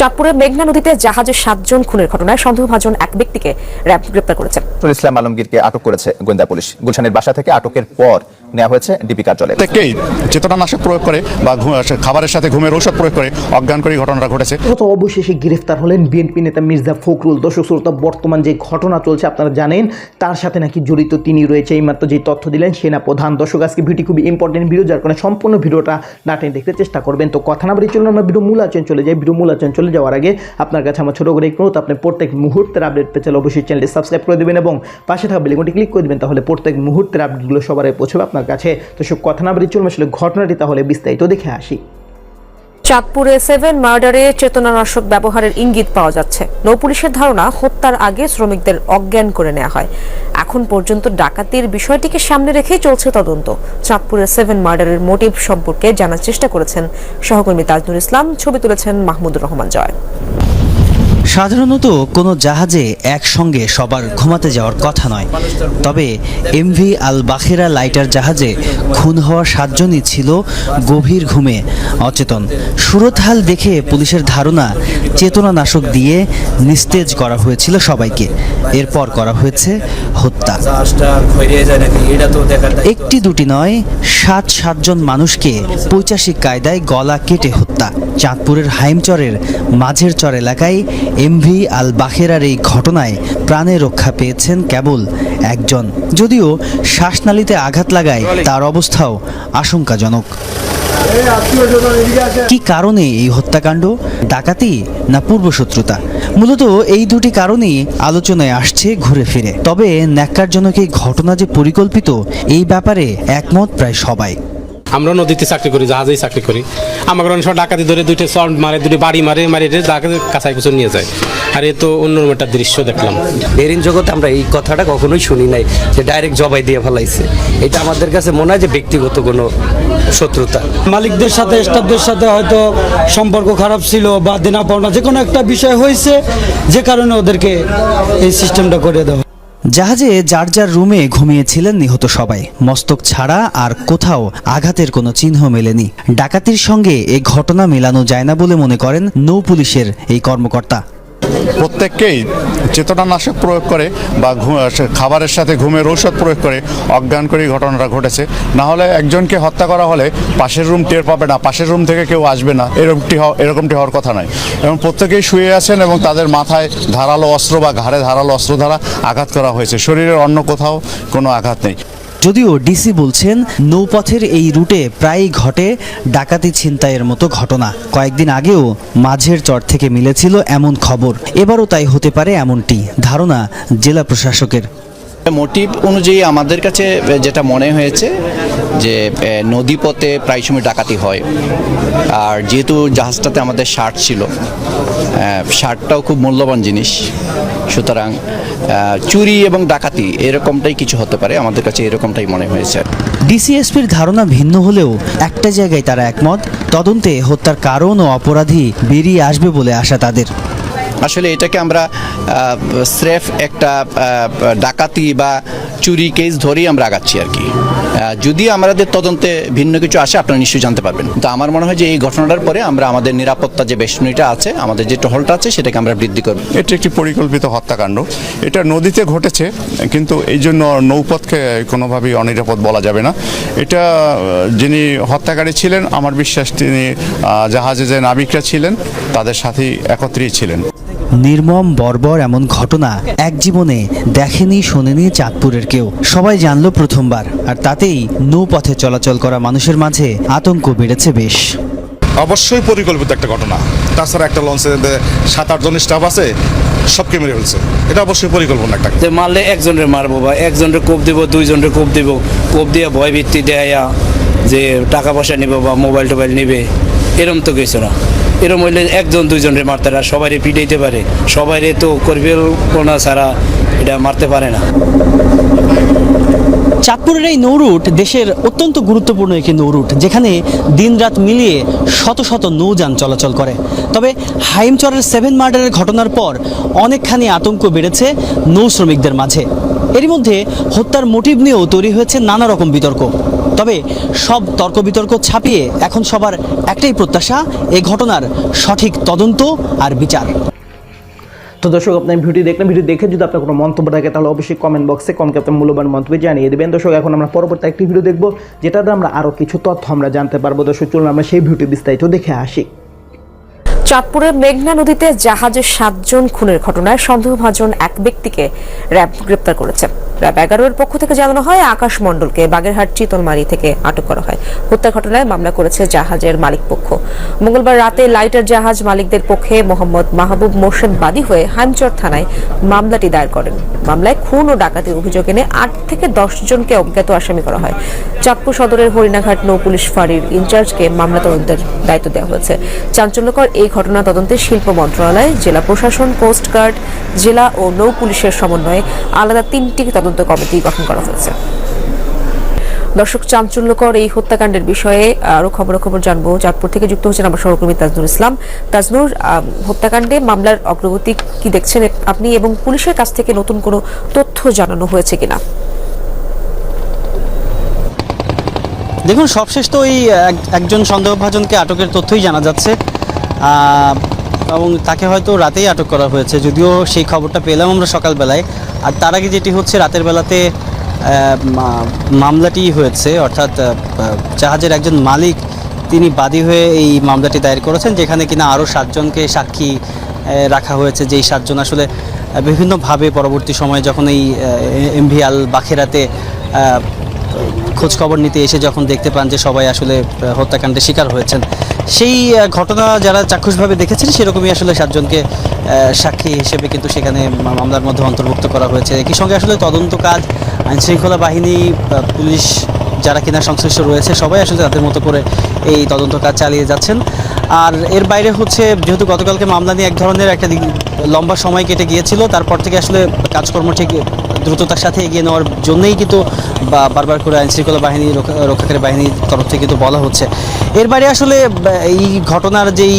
চাঁদপুরে মেঘনা নদীতে জাহাজে সাতজন খুনের ঘটনায় সন্দেহভাজন এক ব্যক্তিকে র্যাব গ্রেপ্তার করেছে। ইসলাম আলমগীরকে আটক করেছে গোয়েন্দা পুলিশ। গুলশানের বাসা থেকে আটকের পর নেওয়া হয়েছে কার্যালয়ে। চেতনানাশক প্রয়োগ করে বা খাবারের সাথে ঘুমের ঔষধ প্রয়োগ করে অজ্ঞান করে ঘটনাটা ঘটেছে। গত অবশেষে গ্রেফতার হলেন বিএনপি নেতা মির্জা ফখরুল। দর্শক শ্রোতা বর্তমান যে ঘটনা চলছে আপনারা জানেন তার সাথে নাকি জড়িত তিনি রয়েছে। এইমাত্র যে তথ্য দিলেন সেনা প্রধান। দর্শক আজকে ভিডিও খুবই ইম্পর্টেন্ট ভিডিও যার কারণে সম্পূর্ণ ভিডিওটা না টেনে দেখতে চেষ্টা করবেন। তো কথা না বাড়ি চলুন আমরা ভিডিও মূল আচরণ চলে যাই। ভিডিও মূল আচরণ চলে যাওয়ার আগে আপনার কাছে আমার ছোটো করে অনুরোধ, আপনি প্রত্যেক মুহূর্তের আপডেট পেতে চাইলে অবশ্যই চ্যানেলটি সাবস্ক্রাইব করে দেবেন এবং পাশে থাকা বেলিকনটি ক্লিক করে দেবেন তাহলে প্রত্যেক মুহূর্তের আপডেটগুলো সবার পৌঁছবে আপনার কাছে। তো সব কথা না বাড়ি চলবে আসলে ঘটনাটি তাহলে বিস্তারিত দেখে আসি। চাঁদপুরে সেভেন মার্ডারে চেতনানাশক ব্যবহারের ইঙ্গিত পাওয়া যাচ্ছে। নৌপুলিশের ধারণা, হত্যার আগে শ্রমিকদের অজ্ঞান করে নেওয়া হয়। এখন পর্যন্ত ডাকাতির বিষয়টিকে সামনে রেখেই চলছে তদন্ত। চাঁদপুরের সেভেন মার্ডারের মোটিভ সম্পর্কে জানার চেষ্টা করেছেন সহকর্মী তাজনুর ইসলাম। ছবি তুলেছেন মাহমুদুর রহমান জয়। সাধারণত কোনো জাহাজে একসঙ্গে সবার ঘুমাতে যাওয়ার কথা নয়। তবে এমভি আল বাখেরা লাইটার জাহাজে খুন হওয়া সাতজনই ছিল গভীর ঘুমে অচেতন। সুরতহাল দেখে পুলিশের ধারণা চেতনানাশক দিয়ে নিস্তেজ করা হয়েছিল সবাইকে। এরপর করা হয়েছে হত্যা। একটি দুটি নয়, সাত সাতজন মানুষকে পৈচাসিক কায়দায় গলা কেটে হত্যা। চাঁদপুরের হাইমচরের মাঝের চর এলাকায় এমভি আল বাখেরার এই ঘটনায় প্রাণে রক্ষা পেয়েছেন কেবল একজন। যদিও শ্বাসনালীতে আঘাত লাগায় তার অবস্থাও আশঙ্কাজনক। কি কারণে এই হত্যাকাণ্ড? ডাকাতি না পূর্বশত্রুতা? মূলত এই দুটি কারণেই আলোচনায় আসছে ঘুরে ফিরে। তবে ন্যাক্কারজনক এই ঘটনা যে পরিকল্পিত, এই ব্যাপারে একমত প্রায় সবাই। আমরা নদীতে চাকরি করি, জাহাজেই চাকরি করি। আমাকে অনেক সময় ডাকাতি ধরে দুইটা সল্ট মারে দুটি বাড়ি মারে মারে ডাকাতি কাছাই কুচুর নিয়ে যায়। আর এ তো অন্য একটা দৃশ্য দেখলাম। বেরিন জগতে আমরা এই কথাটা কখনোই শুনি নাই যে ডাইরেক্ট জবাই দিয়ে ফেলাইছে। এটা আমাদের কাছে মনে হয় যে ব্যক্তিগত কোনো শত্রুতা। মালিকদের সাথে স্টাফদের সাথে হয়তো সম্পর্ক খারাপ ছিল বা দেনা পাওনা যে কোনো একটা বিষয় হয়েছে যে কারণে ওদেরকে এই সিস্টেমটা করে দেওয়া। জাহাজে যার যার রুমে ঘুমিয়েছিলেন নিহত সবাই। মস্তক ছাড়া আর কোথাও আঘাতের কোনো চিহ্ন মেলেনি। ডাকাতির সঙ্গে এই ঘটনা মেলানো যায় না বলে মনে করেন নৌ পুলিশের এই কর্মকর্তা। প্রত্যেককেই চেতনানাশক প্রয়োগ করে বা খাবারের সাথে ঘুমের ঔষধ প্রয়োগ করে অজ্ঞান করে ঘটনাটা ঘটেছে। না হলে একজনকে হত্যা করা হলে পাশের রুম টের পাবে না, পাশের রুম থেকে কেউ আসবে না। এরকমটি এরকমটি হওয়ার কথা নয়। এবং প্রত্যেকেই শুয়ে আছেন এবং তাদের মাথায় ধারালো অস্ত্র বা ঘাড়ে ধারালো অস্ত্র দ্বারা আঘাত করা হয়েছে। শরীরের অন্য কোথাও কোনো আঘাত নেই। যদিও ডিসি বলছেন, নৌপথের এই রুটে প্রায়ই ঘটে ডাকাতি ছিনতাইয়ের মতো ঘটনা। কয়েকদিন আগেও মাঝের চর থেকে মিলেছিল এমন খবর। এবারও তাই হতে পারে এমনটি। ধারণা জেলা প্রশাসকের। মোটিভ অনুযায়ী আমাদের কাছে যেটা মনে হয়েছে যে নদীপথে প্রায় সময় ডাকাতি হয়। আর যেহেতু জাহাজটাতে আমাদের শার্ট ছিল শার্টটাও খুব মূল্যবান জিনিস। সুতরাং চুরি এবং ডাকাতি এরকমটাই কিছু হতে পারে। আমাদের কাছে এরকমটাই মনে হয়েছে। ডিসিএসপির ধারণা ভিন্ন হলেও একটা জায়গায় তারা একমত, তদন্তে হত্যার কারণ ও অপরাধী বেরিয়ে আসবে বলে আশা তাদের। আসলে এটাকে আমরা স্রেফ একটা ডাকাতি বা চুরি কেস ধরেই আমরা আগাচ্ছি আর কি। যদি আমাদের তদন্তে ভিন্ন কিছু আসে, আপনারা নিশ্চয়ই জানতে পারবেন। তো আমার মনে হয় যে এই ঘটনাটার পরে আমরা আমাদের নিরাপত্তা যে বেষ্টনীটা আছে, আমাদের যে টহলটা আছে, সেটাকে আমরা বৃদ্ধি করব। এটি একটি পরিকল্পিত হত্যাকাণ্ড। এটা নদীতে ঘটেছে, কিন্তু এই জন্য নৌপথকে কোনোভাবেই অনিরাপদ বলা যাবে না। এটা যিনি হত্যাকারী ছিলেন, আমার বিশ্বাস তিনি জাহাজে যে নাবিকরা ছিলেন, তাদের সাথেই একত্রেই ছিলেন। নির্মম বর্বর এমন ঘটনা এক জীবনে দেখেনি শোনেনি চাঁদপুরের কেউ। সবাই জানলো প্রথমবার আর তাতেই নৌপথে চলাচল করা মানুষের মাঝে আতঙ্ক বেড়েছে বেশ। অবশ্যই পরিকল্পিত একটা ঘটনা। তাছাড়া একটা লঞ্চে সাত আটজন স্টাফ আছে সবকে মেরে ফেলছে। এটা অবশ্যই পরিকল্পনা একটা। যে মারলে একজনের মারবো বা একজনের কোপ দিব দুইজনের কোপ দিব কোপ দিয়ে ভয় ভিত্তি দেয়া যে টাকা পয়সা নিবে বা মোবাইল টোবাইল নিবে এরম তো কিছু না। এরম হইলে একজন, দুইজনের মারতে পারে সবাই পিটাইতে পারে। সবাই তো পরিকল্পনা ছাড়া এটা মারতে পারে না। চাঁদপুরের এই নৌরুট দেশের অত্যন্ত গুরুত্বপূর্ণ একটি নৌরুট যেখানে দিনরাত মিলিয়ে শত শত নৌযান চলাচল করে। তবে হাইমচরের সেভেন মার্ডারের ঘটনার পর অনেকখানি আতঙ্ক বেড়েছে নৌ শ্রমিকদের মাঝে। এরই মধ্যে হত্যার মোটিভ নিয়েও তৈরি হয়েছে নানা রকম বিতর্ক। তবে সব তর্ক বিতর্ক ছাপিয়ে এখন সবার একটাই প্রত্যাশা এই ঘটনার সঠিক তদন্ত আর বিচার। তো দর্শক আপনার ভিডিও দেখলেন ভিডিও দেখে যদি আপনার কোনো মন্তব্য থাকে তাহলে অবশ্যই কমেন্ট বক্সে কমকে আপনার মূল্যবান মন্তব্য জানিয়ে দেবেন। দর্শক এখন আমরা পরবর্তী একটি ভিডিও দেখব যেটাতে আমরা আরও কিছু তথ্য আমরা জানতে পারব। দর্শক চলুন আমরা সেই ভিডিও বিস্তারিত দেখে আসি। চাঁদপুরের মেঘনা নদীতে জাহাজে সাতজন খুনের ঘটনায় সন্দেহভাজন এক ব্যক্তিকে র্যাব গ্রেপ্তার করেছে। র্যাব এগারোর পক্ষ থেকে জানানো হয়, আকাশ মণ্ডলকে বাগেরহাট চিতলমারি থেকে আটক করা হয়। হত্যা ঘটনায় মামলা করেছে জাহাজের মালিক পক্ষ। মঙ্গলবার রাতে লাইটার জাহাজ মালিকদের পক্ষে মোহাম্মদ মাহবুব মোর্শেদ বাদী হয়ে হামচর থানায় মামলাটি দায়ের করেন। মামলায় খুন ও ডাকাতির অভিযোগ এনে আট থেকে দশ জনকে অজ্ঞাত আসামি করা হয়। চাঁদপুর সদরের হরিণাঘাট নৌ পুলিশ ফাঁড়ির ইনচার্জকে মামলা তদন্তের দায়িত্ব দেওয়া হয়েছে। চাঞ্চল্যকর এই ঘটনা তদন্তে শিল্প মন্ত্রণালয়, জেলা প্রশাসন কোস্টগার্ড জেলা ও নৌ পুলিশের সমন্বয়ে আলাদা তিনটি তদন্ত কমিটি গঠন করা হয়েছে। দর্শক, চাঞ্চল্যকর এই হত্যাকাণ্ডের বিষয়ে আরও খবরাখবর জানব। চাঁদপুর থেকে যুক্ত হচ্ছেন আমার সহকর্মী তাজনুর ইসলাম। তাজনুর হত্যাকাণ্ডে মামলার অগ্রগতি কি দেখছেন আপনি এবং পুলিশের কাছ থেকে নতুন কোনো তথ্য জানানো হয়েছে কিনা? দেখুন, সবশেষ তো ওই একজন সন্দেহভাজনকে আটকের তথ্যই জানা যাচ্ছে। এবং তাকে হয়তো রাতেই আটক করা হয়েছে। যদিও সেই খবরটা পেলাম আমরা সকালবেলায়। আর তার আগে যেটি হচ্ছে, রাতের বেলাতে মামলাটি হয়েছে। অর্থাৎ জাহাজের একজন মালিক, তিনি বাদী হয়ে এই মামলাটি দায়ের করেছেন, যেখানে কিনা আরও সাতজনকে সাক্ষী রাখা হয়েছে। যেই সাতজন আসলে বিভিন্নভাবে পরবর্তী সময়ে যখন এই এমভি আল বাখেরাতে আহ, খোঁজ খবর নিতে এসে যখন দেখতে পান যে সবাই আসলে হত্যাকাণ্ডের শিকার হয়েছেন সেই ঘটনা যারা চাক্ষুষভাবে দেখেছেন সেরকমই আসলে সাতজনকে সাক্ষী হিসেবে কিন্তু সেখানে মামলার মধ্যে অন্তর্ভুক্ত করা হয়েছে। একই সঙ্গে আসলে তদন্ত কাজ আইনশৃঙ্খলা বাহিনী পুলিশ যারা কিনা সংশ্লিষ্ট রয়েছে, সবাই আসলে তাদের মতো করে এই তদন্ত কাজ চালিয়ে যাচ্ছেন। আর এর বাইরে হচ্ছে, যেহেতু গতকালকে মামলা নিয়ে এক ধরনের একটা লম্বা সময় কেটে গিয়েছিল, তারপর থেকে আসলে কাজকর্ম ঠিক দ্রুততার সাথে এগিয়ে নেওয়ার জন্যই কিন্তু বারবার করে আইনশৃঙ্খলা বাহিনী, রক্ষা- রক্ষাকারী বাহিনীর তরফ থেকে কিন্তু বলা হচ্ছে। এর বাইরে আসলে, এই ঘটনার যেই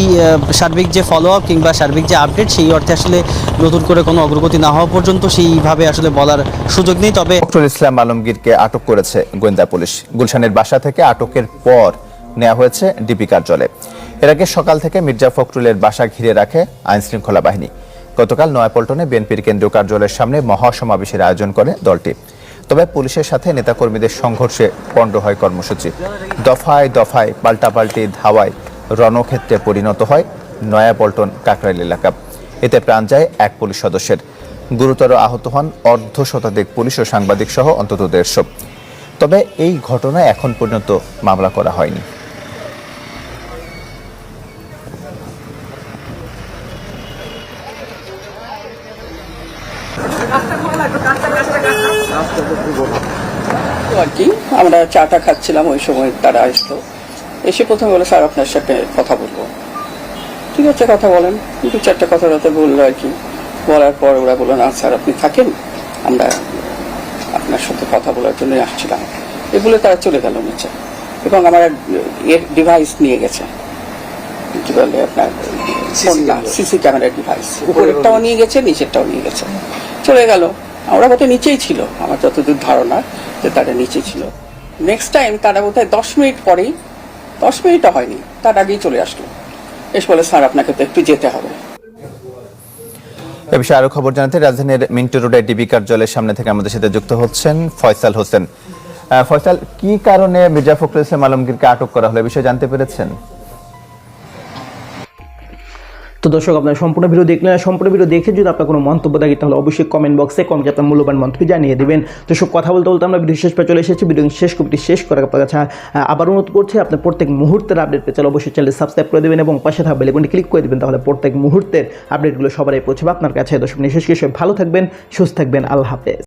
সার্বিক যে ফলো আপ কিংবা সার্বিক যে আপডেট সেই অর্থে আসলে নতুন করে কোনো অগ্রগতি না হওয়া পর্যন্ত সেইভাবে আসলে বলার সুযোগ নেই। তবে ফখরুল ইসলাম আলমগীরকে আটক করেছে গোয়েন্দা পুলিশ। গুলশানের বাসা থেকে আটকের পর নেওয়া হয়েছে ডিবি কার্যালয়ে এর আগে সকাল থেকে মির্জা ফখরুলের বাসা ঘিরে রাখে আইনশৃঙ্খলা বাহিনী। গতকাল নয়াপল্টনে বিএনপির কেন্দ্রীয় কার্যালয়ের সামনে মহাসমাবেশের আয়োজন করে দলটি। তবে পুলিশের সাথে নেতাকর্মীদের সংঘর্ষে পণ্ড হয় কর্মসূচি। দফায় দফায়, পাল্টাপাল্টি ধাওয়ায় রণক্ষেত্রে পরিণত হয় নয়াপল্টন কাকরাইল এলাকা। এতে প্রাণ যায় এক পুলিশ সদস্যের। গুরুতর আহত হন অর্ধ শতাধিক পুলিশ ও সাংবাদিক সহ অন্তত দেড়শো। তবে এই ঘটনায় এখন পর্যন্ত মামলা করা হয়নি আর কি আমরা চাটা খাচ্ছিলাম ওই সময় তারা আসতো এসে প্রথমে বলে স্যার আপনার সাথে কথা বলব। ঠিক আছে কথা বলেন। দু চারটা কথা রাতে বলল আর কি। বলার পর ওরা বলল না স্যার আপনি থাকেন। আমরা আপনার সাথে কথা বলার জন্য আসছিলাম। এ বলে তারা চলে গেল নিচে এবং আমার এর ডিভাইস নিয়ে গেছে। কি বলে আপনার? সিসি ক্যামেরার ডিভাইস উপরেরটাও নিয়ে গেছে নিচেরটাও নিয়ে গেছে। চলে গেল। আমরা বোধহয় নিচেই ছিল আমার যতদূর ধারণা যে তারা নিচে ছিল। নেক্সট টাইম তারা বোধ হয় দশ মিনিট পরেই, দশ মিনিটও হয়নি, তার আগেই চলে আসলো। এসে বলে, স্যার, আপনাকে তো একটু যেতে হবে। এ বিষয়ে আরও খবর জানাতে রাজধানীর মিন্টো রোডের ডিবি কার্যালয়ের সামনে থেকে আমাদের সাথে যুক্ত হচ্ছেন ফয়সাল হোসেন। ফয়সাল, কি কারণে মির্জা ফখরুল ইসলাম আলমগীরকে আটক করা হলো বিষয়ে জানতে পেরেছেন? তো দর্শক, আপনারা সম্পূর্ণ ভিডিও দেখলেন সম্পূর্ণ ভিডিও দেখে যদি আপনার কোনো মন্তব্য থাকে, তাহলে অবশ্যই কমেন্ট বক্সে কমকে আপনার মূল্যবান মন্তব্য জানিয়ে দেবেন। তো সব কথা বলতে বলতে আমরা ভিডিও শেষ পে চলে এসেছি ভিডিও শেষ কপটি শেষ করার আপনার কাছে আবার অনুরোধ করছি, আপনার প্রত্যেক মুহূর্তের আপডেট পেতে চলে অবশ্যই চ্যানেল সাবস্ক্রাইব করে দেবেন এবং পাশে থাকা বেলেকনটি ক্লিক করে দেবেন, তাহলে প্রত্যেক মুহূর্তের আপডেটগুলো সবারই পৌঁছবে আপনার কাছে। দর্শক নিঃশেষ কিছু ভালো থাকবেন, সুস্থ থাকবেন, আল্লাহ হাফেজ।